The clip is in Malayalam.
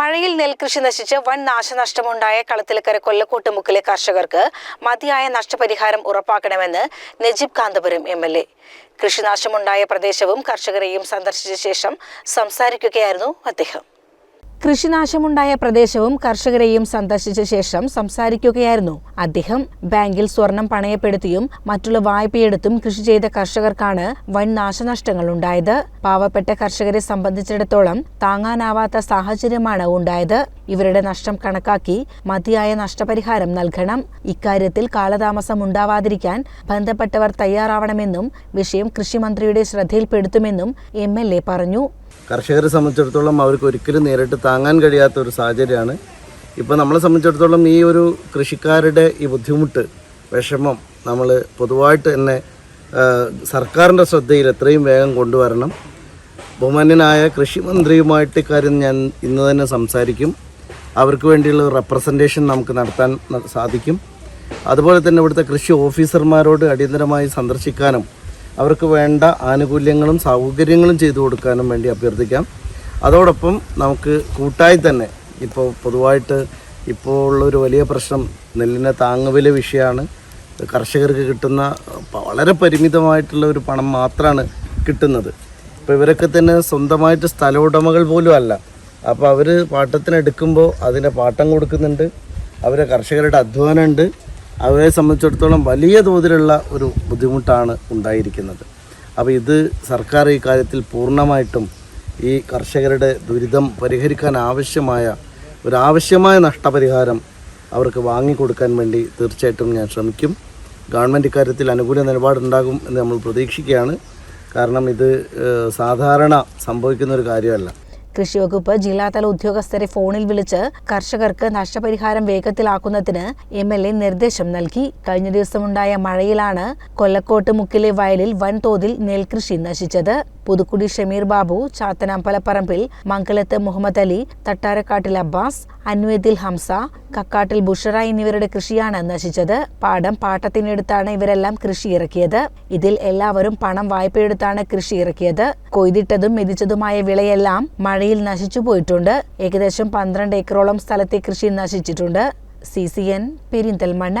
മഴയിൽ നെൽകൃഷി നശിച്ച് വൻ നാശനഷ്ടമുണ്ടായ കളത്തിലക്കര കൊല്ലക്കോട്ട് മുക്കിലെ കർഷകർക്ക് മതിയായ നഷ്ടപരിഹാരം ഉറപ്പാക്കണമെന്ന് Najeeb Kanthapuram M L A. കൃഷിനാശമുണ്ടായ പ്രദേശവും കർഷകരെയും സന്ദർശിച്ച ശേഷം സംസാരിക്കുകയായിരുന്നു അദ്ദേഹം. കൃഷിനാശമുണ്ടായ പ്രദേശവും കർഷകരെയും സന്ദർശിച്ച ശേഷം സംസാരിക്കുകയായിരുന്നു. അദ്ദേഹം ബാങ്കിൽ സ്വർണം പണയപ്പെടുത്തിയും മറ്റുള്ള വായ്പയെടുത്തും കൃഷി ചെയ്ത കർഷകർക്കാണ് വൻ നാശനഷ്ടങ്ങൾ ഉണ്ടായത് പാവപ്പെട്ട കർഷകരെ സംബന്ധിച്ചിടത്തോളം താങ്ങാനാവാത്ത സാഹചര്യമാണ് ഉണ്ടായത്. ഇവരുടെ നഷ്ടം കണക്കാക്കി മതിയായ നഷ്ടപരിഹാരം നൽകണം. ഇക്കാര്യത്തിൽ കാലതാമസം ഉണ്ടാവാതിരിക്കാൻ ബന്ധപ്പെട്ടവർ തയ്യാറാവണമെന്നും വിഷയം കൃഷിമന്ത്രിയുടെ ശ്രദ്ധയിൽപ്പെടുത്തുമെന്നും എം എൽ എ പറഞ്ഞു. കർഷകരെ സംബന്ധിച്ചിടത്തോളം അവർക്ക് ഒരിക്കലും നേരിട്ട് താങ്ങാൻ കഴിയാത്ത ഒരു സാഹചര്യമാണ്. ഇപ്പോൾ നമ്മളെ സംബന്ധിച്ചിടത്തോളം ഈ ഒരു കൃഷിക്കാരുടെ ഈ ബുദ്ധിമുട്ട് വിഷമം നമ്മൾ പൊതുവായിട്ട് തന്നെ സർക്കാരിന്റെ ശ്രദ്ധയിൽ എത്രയും വേഗം കൊണ്ടുവരണം. ബഹുമാന്യനായ കൃഷിമന്ത്രിയുമായിട്ട് ഇക്കാര്യം ഞാൻ ഇന്ന് തന്നെ സംസാരിക്കും. അവർക്ക് വേണ്ടിയുള്ള റെപ്രസെന്റേഷൻ നമുക്ക് നടത്താൻ സാധിക്കും. അതുപോലെ തന്നെ ഇവിടുത്തെ കൃഷി ഓഫീസർമാരോട് അടിയന്തരമായി സന്ദർശിക്കാനും അവർക്ക് വേണ്ട ആനുകൂല്യങ്ങളും സൗകര്യങ്ങളും ചെയ്തു കൊടുക്കാനും വേണ്ടി അഭ്യർത്ഥിക്കാം. അതോടൊപ്പം നമുക്ക് കൂട്ടായി തന്നെ ഇപ്പോൾ പൊതുവായിട്ട് ഇപ്പോൾ ഉള്ളൊരു വലിയ പ്രശ്നം നെല്ലിന്റെ താങ്ങുവില വിഷയമാണ്. കർഷകർക്ക് കിട്ടുന്ന വളരെ പരിമിതമായിട്ടുള്ള ഒരു പണം മാത്രമാണ് കിട്ടുന്നത്. ഇപ്പോൾ ഇവരൊക്കെ തന്നെ സ്വന്തമായിട്ട് സ്ഥലോടമകൾ പോലും അല്ല. അപ്പോൾ അവർ പാട്ടത്തിന് എടുക്കുമ്പോൾ അതിന്റെ പാട്ടം കൊടുക്കുന്നുണ്ട്. അവരെ കർഷകരുടെ അധ്വാനമുണ്ട്. അവരെ സംബന്ധിച്ചിടത്തോളം വലിയ തോതിലുള്ള ഒരു ബുദ്ധിമുട്ടാണ് ഉണ്ടായിരിക്കുന്നത്. അപ്പോൾ ഇത് സർക്കാർ ഈ കാര്യത്തിൽ പൂർണമായിട്ടും ഈ കർഷകരുടെ ദുരിതം പരിഹരിക്കാൻ ആവശ്യമായ ഒരു ആവശ്യമായ നഷ്ടപരിഹാരം അവർക്ക് വാങ്ങിക്കൊടുക്കാൻ വേണ്ടി തീർച്ചയായിട്ടും ഞാൻ ശ്രമിക്കും. ഗവൺമെന്റ് ഇക്കാര്യത്തിൽ അനുകൂല നിലപാടുണ്ടാകും എന്ന് നമ്മൾ പ്രതീക്ഷിക്കുകയാണ്. കാരണം ഇത് സാധാരണ സംഭവിക്കുന്ന ഒരു കാര്യമല്ല. കൃഷിവകുപ്പ് ജില്ലാതല ഉദ്യോഗസ്ഥരെ ഫോണിൽ വിളിച്ച് കർഷകർക്ക് നഷ്ടപരിഹാരം വേഗത്തിലാക്കുന്നതിന് എം എൽ എ നിർദ്ദേശം നൽകി. കഴിഞ്ഞ ദിവസമുണ്ടായ മഴയിലാണ് കൊല്ലക്കോട്ട് മുക്കിലെ വയലിൽ വൻതോതിൽ നെൽകൃഷി നശിച്ചത്. പുതുക്കുടി ഷമീർ ബാബു ചാത്തനാമ്പലപ്പറമ്പിൽ മംഗലത്ത് മുഹമ്മദ് അലി തട്ടാരക്കാട്ടിൽ അബ്ബാസ് അൻവേദിൽ ഹംസ കക്കാട്ടിൽ ബുഷറ എന്നിവരുടെ കൃഷിയാണ് നശിച്ചത്. പാടം പാട്ടത്തിനെടുത്താണ് ഇവരെല്ലാം കൃഷി ഇറക്കിയത്. ഇതിൽ എല്ലാവരും പണം വായ്പയെടുത്താണ് കൃഷി ഇറക്കിയത്. കൊയ്തിട്ടതും മെതിച്ചതുമായ വിളയെല്ലാം മഴയിൽ നശിച്ചു പോയിട്ടുണ്ട്. ഏകദേശം പന്ത്രണ്ട് ഏക്കറോളം സ്ഥലത്തെ കൃഷി നശിച്ചിട്ടുണ്ട്. C C N Perinthalmanna.